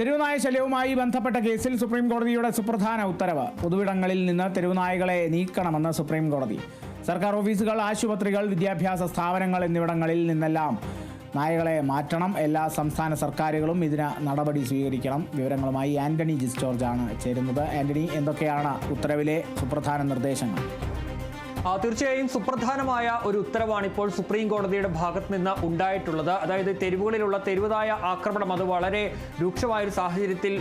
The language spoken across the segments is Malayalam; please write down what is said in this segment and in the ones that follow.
തെരുവുനായ ശല്യവുമായി ബന്ധപ്പെട്ട കേസിൽ സുപ്രീം കോടതിയുടെ സുപ്രധാന ഉത്തരവ്. പൊതുവിടങ്ങളിൽ നിന്ന് തെരുവുനായകളെ നീക്കണമെന്ന് സുപ്രീം കോടതി. സർക്കാർ ഓഫീസുകൾ ആശുപത്രികൾ വിദ്യാഭ്യാസ സ്ഥാപനങ്ങൾ എന്നിവിടങ്ങളിൽ നിന്നെല്ലാം നായകളെ മാറ്റണം. എല്ലാ സംസ്ഥാന സർക്കാരുകളും ഇതിന് നടപടി സ്വീകരിക്കണം. വിവരങ്ങളുമായി ആന്റണി ജിസ്റ്റോർജ് ആണ് ചേരുന്നത്. ആന്റണി എന്തൊക്കെയാണ് ഉത്തരവിലെ സുപ്രധാന നിർദ്ദേശങ്ങൾ? തീർച്ചയായും സുപ്രധാനമായ ഒരു ഉത്തരവാണ് ഇപ്പോൾ സുപ്രീം കോടതിയുടെ ഭാഗത്ത് നിന്ന് ഉണ്ടായിട്ടുള്ളത്. അതായത് തെരുവുകളിലുള്ള തെരുവതായ ആക്രമണം അത് വളരെ രൂക്ഷമായ ഒരു സാഹചര്യത്തിൽ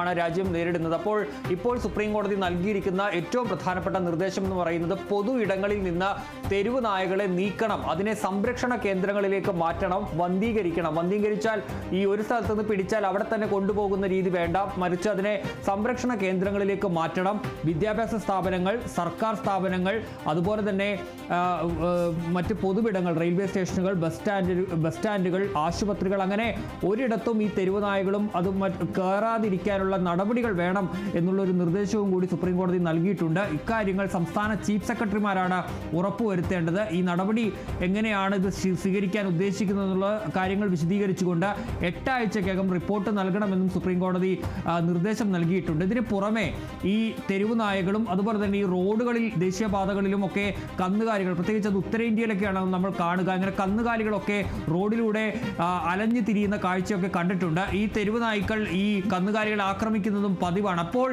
ആണ് രാജ്യം നേരിടുന്നത്. അപ്പോൾ ഇപ്പോൾ സുപ്രീം കോടതി നൽകിയിരിക്കുന്ന ഏറ്റവും പ്രധാനപ്പെട്ട നിർദ്ദേശം എന്ന് പറയുന്നത് പൊതു ഇടങ്ങളിൽ നിന്ന് തെരുവ് നായകളെ നീക്കണം അതിനെ സംരക്ഷണ കേന്ദ്രങ്ങളിലേക്ക് മാറ്റണം വന്ധീകരിക്കണം. വന്ധീകരിച്ചാൽ ഈ ഒരു സ്ഥലത്ത് നിന്ന് പിടിച്ചാൽ അവിടെ തന്നെ കൊണ്ടുപോകുന്ന രീതി വേണ്ട. മറിച്ച് അതിനെ സംരക്ഷണ കേന്ദ്രങ്ങളിലേക്ക് മാറ്റണം. വിദ്യാഭ്യാസ സ്ഥാപനങ്ങൾ സർക്കാർ സ്ഥാപനങ്ങൾ അതുപോലെ തന്നെ മറ്റ് പൊതുവിടങ്ങൾ റെയിൽവേ സ്റ്റേഷനുകൾ ബസ് സ്റ്റാൻഡ് ബസ് സ്റ്റാൻഡുകൾ ആശുപത്രികൾ അങ്ങനെ ഒരിടത്തും ഈ തെരുവ് നായകളും അതും കയറാതിരിക്കാനുള്ള നടപടികൾ വേണം എന്നുള്ളൊരു നിർദ്ദേശവും കൂടി സുപ്രീം കോടതി നൽകിയിട്ടുണ്ട്. ഇക്കാര്യങ്ങൾ സംസ്ഥാന ചീഫ് സെക്രട്ടറിമാരാണ് ഉറപ്പുവരുത്തേണ്ടത്. ഈ നടപടി എങ്ങനെയാണ് ഇത് സ്വീ- സ്വീകരിക്കാൻ ഉദ്ദേശിക്കുന്നത് എന്നുള്ള കാര്യങ്ങൾ വിശദീകരിച്ചുകൊണ്ട് എട്ടാഴ്ചക്കകം റിപ്പോർട്ട് നൽകണമെന്നും സുപ്രീം കോടതി നിർദ്ദേശം നൽകിയിട്ടുണ്ട്. ഇതിന് പുറമെ ഈ തെരുവ് നായകളും അതുപോലെ തന്നെ ഈ റോഡുകളിൽ ദേശീയപാതകളിലും ഒക്കെ കന്നുകാലികൾ പ്രത്യേകിച്ച് അത് ഉത്തരേന്ത്യയിലൊക്കെയാണ് നമ്മൾ കാണുക. അങ്ങനെ കന്നുകാലികളൊക്കെ റോഡിലൂടെ അലഞ്ഞു തിരിയുന്ന കാഴ്ചയൊക്കെ കണ്ടിട്ടുണ്ട്. ഈ തെരുവ് നായ്ക്കൾ ഈ കന്നുകാലികളെ ആക്രമിക്കുന്നതും പതിവാണ്. അപ്പോൾ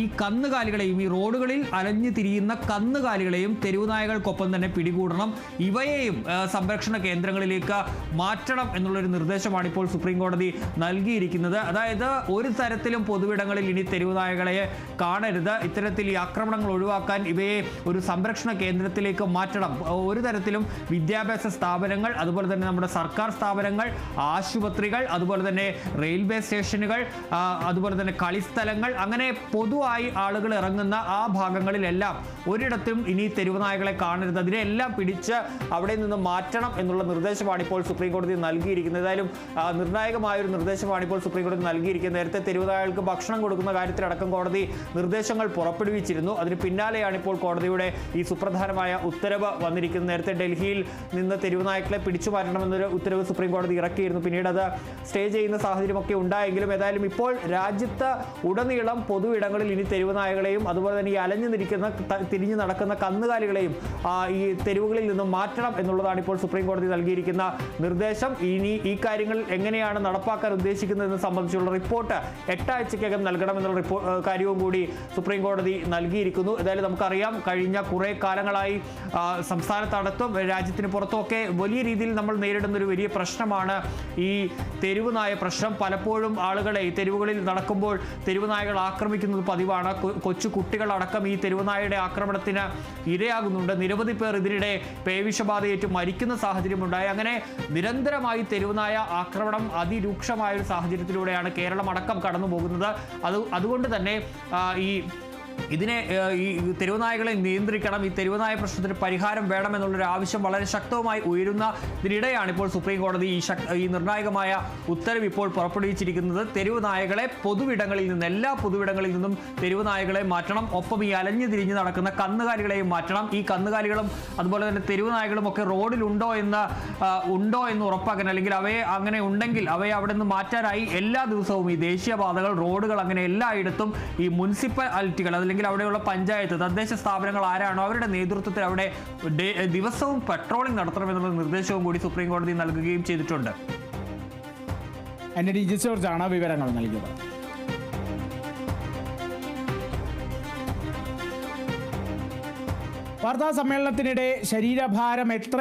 ഈ കന്നുകാലികളെയും ഈ റോഡുകളിൽ അലഞ്ഞു തിരിയുന്ന കന്നുകാലികളെയും തെരുവ് നായകൾക്കൊപ്പം തന്നെ പിടികൂടണം. ഇവയെയും സംരക്ഷണ കേന്ദ്രങ്ങളിലേക്ക് മാറ്റണം എന്നുള്ളൊരു നിർദ്ദേശമാണ് ഇപ്പോൾ സുപ്രീം കോടതി നൽകിയിരിക്കുന്നത്. അതായത് ഒരു തരത്തിലും പൊതുവിടങ്ങളിൽ ഇനി തെരുവ് നായകളെ കാണരുത്. ഇത്തരത്തിൽ ഈ ആക്രമണങ്ങൾ ഒഴിവാക്കാൻ ഇവയെ ഒരു സംരക്ഷണ കേന്ദ്രത്തിലേക്ക് മാറ്റണം. ഒരു തരത്തിലും വിദ്യാഭ്യാസ സ്ഥാപനങ്ങൾ അതുപോലെ തന്നെ നമ്മുടെ സർക്കാർ സ്ഥാപനങ്ങൾ ആശുപത്രികൾ അതുപോലെ തന്നെ റെയിൽവേ സ്റ്റേഷനുകൾ അതുപോലെ തന്നെ കളിസ്ഥലങ്ങൾ അങ്ങനെ പൊതുവായി ആളുകൾ ഇറങ്ങുന്ന ആ ഭാഗങ്ങളിലെല്ലാം ഒരിടത്തും ഇനി തെരുവുനായകളെ കാണരുത്. അതിനെല്ലാം പിടിച്ച് അവിടെ നിന്ന് മാറ്റണം എന്നുള്ള നിർദ്ദേശമാണ് ഇപ്പോൾ സുപ്രീം കോടതി നൽകിയിരിക്കുന്നത്. ഏതായാലും നിർണായകമായൊരു നിർദ്ദേശമാണ് ഇപ്പോൾ സുപ്രീം കോടതി നൽകിയിരിക്കുന്നത്. നേരത്തെ തെരുവുനായകൾക്ക് ഭക്ഷണം കൊടുക്കുന്ന കാര്യത്തിലടക്കം കോടതി നിർദ്ദേശങ്ങൾ പുറപ്പെടുവിച്ചിരുന്നു. അതിന് പിന്നാലെയാണ് ഇപ്പോൾ കോടതിയുടെ ഈ സുപ്രധാനമായ ഉത്തരവ് വന്നിരിക്കുന്നത് നേരത്തെ ഡൽഹിയിൽ നിന്ന് തെരുവുനായ്ക്കളെ പിടിച്ചു മാറ്റണമെന്നൊരു ഉത്തരവ് സുപ്രീം കോടതി ഇറക്കിയിരുന്നു. പിന്നീട് അത് സ്റ്റേ ചെയ്യുന്ന സാഹചര്യമൊക്കെ ഉണ്ടായെങ്കിലും ഏതായാലും ഇപ്പോൾ രാജ്യത്ത് ഉടനീളം പൊതു ഇടങ്ങളിൽ ഇനി തെരുവുനായകളെയും അതുപോലെ തന്നെ ഈ അലഞ്ഞു നിൽക്കുന്ന തിരിഞ്ഞു നടക്കുന്ന കന്നുകാലികളെയും ഈ തെരുവുകളിൽ നിന്നും മാറ്റണം എന്നുള്ളതാണ് ഇപ്പോൾ സുപ്രീം കോടതി നൽകിയിരിക്കുന്ന നിർദ്ദേശം. ഇനി ഈ കാര്യങ്ങൾ എങ്ങനെയാണ് നടപ്പാക്കാൻ ഉദ്ദേശിക്കുന്നതെന്ന് സംബന്ധിച്ചുള്ള റിപ്പോർട്ട് എട്ടാഴ്ചക്കകം നൽകണമെന്നുള്ള റിപ്പോ റിപ്പോർട്ട് കാര്യവും കൂടി സുപ്രീം കോടതി നൽകിയിരിക്കുന്നു. ഏതായാലും നമുക്കറിയാം കഴിഞ്ഞ കുറേ കാലങ്ങളായി സംസ്ഥാനത്തടത്തും രാജ്യത്തിന് പുറത്തുമൊക്കെ വലിയ രീതിയിൽ നമ്മൾ നേരിടുന്ന ഒരു വലിയ പ്രശ്നമാണ് ഈ തെരുവ് നായ പ്രശ്നം. പലപ്പോഴും ആളുകളെ തെരുവുകളിൽ നടക്കുമ്പോൾ തെരുവ് നായകൾ ആക്രമിക്കുന്നത് പതിവാണ്. കൊച്ചു കുട്ടികളടക്കം ഈ തെരുവ് നായയുടെ ആക്രമണത്തിന് ഇരയാകുന്നുണ്ട്. നിരവധി പേർ ഇതിനിടെ പേവിഷബാധയേറ്റ് മരിക്കുന്ന സാഹചര്യമുണ്ടായി. അങ്ങനെ നിരന്തരമായി തെരുവുനായ ആക്രമണം അതിരൂക്ഷമായ ഒരു സാഹചര്യത്തിലൂടെയാണ് കേരളം അടക്കം കടന്നു പോകുന്നത് അത് അതുകൊണ്ട് തന്നെ ഈ ഇതിനെ ഈ തെരുവുനായകളെ നിയന്ത്രിക്കണം ഈ തെരുവുനായ പ്രശ്നത്തിന് പരിഹാരം വേണമെന്നുള്ളൊരു ആവശ്യം വളരെ ശക്തവുമായി ഉയരുന്ന ഇതിനിടെയാണ് ഇപ്പോൾ സുപ്രീം കോടതി ഈ ഈ നിർണായകമായ ഉത്തരവ് ഇപ്പോൾ പുറപ്പെടുവിച്ചിരിക്കുന്നത്. തെരുവുനായകളെ പൊതുവിടങ്ങളിൽ നിന്ന് എല്ലാ പൊതുവിടങ്ങളിൽ നിന്നും തെരുവുനായകളെ മാറ്റണം. ഒപ്പം ഈ അലഞ്ഞു തിരിഞ്ഞ് നടക്കുന്ന കന്നുകാലികളെയും മാറ്റണം. ഈ കന്നുകാലികളും അതുപോലെ തന്നെ തെരുവുനായകളും ഒക്കെ റോഡിലുണ്ടോ എന്ന് ഉണ്ടോ എന്ന് ഉറപ്പാക്കാൻ അല്ലെങ്കിൽ അവയെ അങ്ങനെ ഉണ്ടെങ്കിൽ അവയെ അവിടെ നിന്ന് മാറ്റാനായി എല്ലാ ദിവസവും ഈ ദേശീയപാതകൾ റോഡുകൾ അങ്ങനെ എല്ലായിടത്തും ഈ മുനിസിപ്പാലിറ്റികൾ അല്ലെങ്കിൽ അവിടെയുള്ള പഞ്ചായത്ത് തദ്ദേശ സ്ഥാപനങ്ങൾ ആരാണോ അവരുടെ നേതൃത്വത്തിൽ അവിടെ ദിവസവും പെട്രോളിംഗ് നടത്തണമെന്നുള്ള നിർദ്ദേശവും കൂടി സുപ്രീം കോടതി നൽകുകയും ചെയ്തിട്ടുണ്ട്. ജോർജാണ് വിവരങ്ങൾ നൽകിയത്. വാർത്താ സമ്മേളനത്തിനിടെ ശരീരഭാരം എത്ര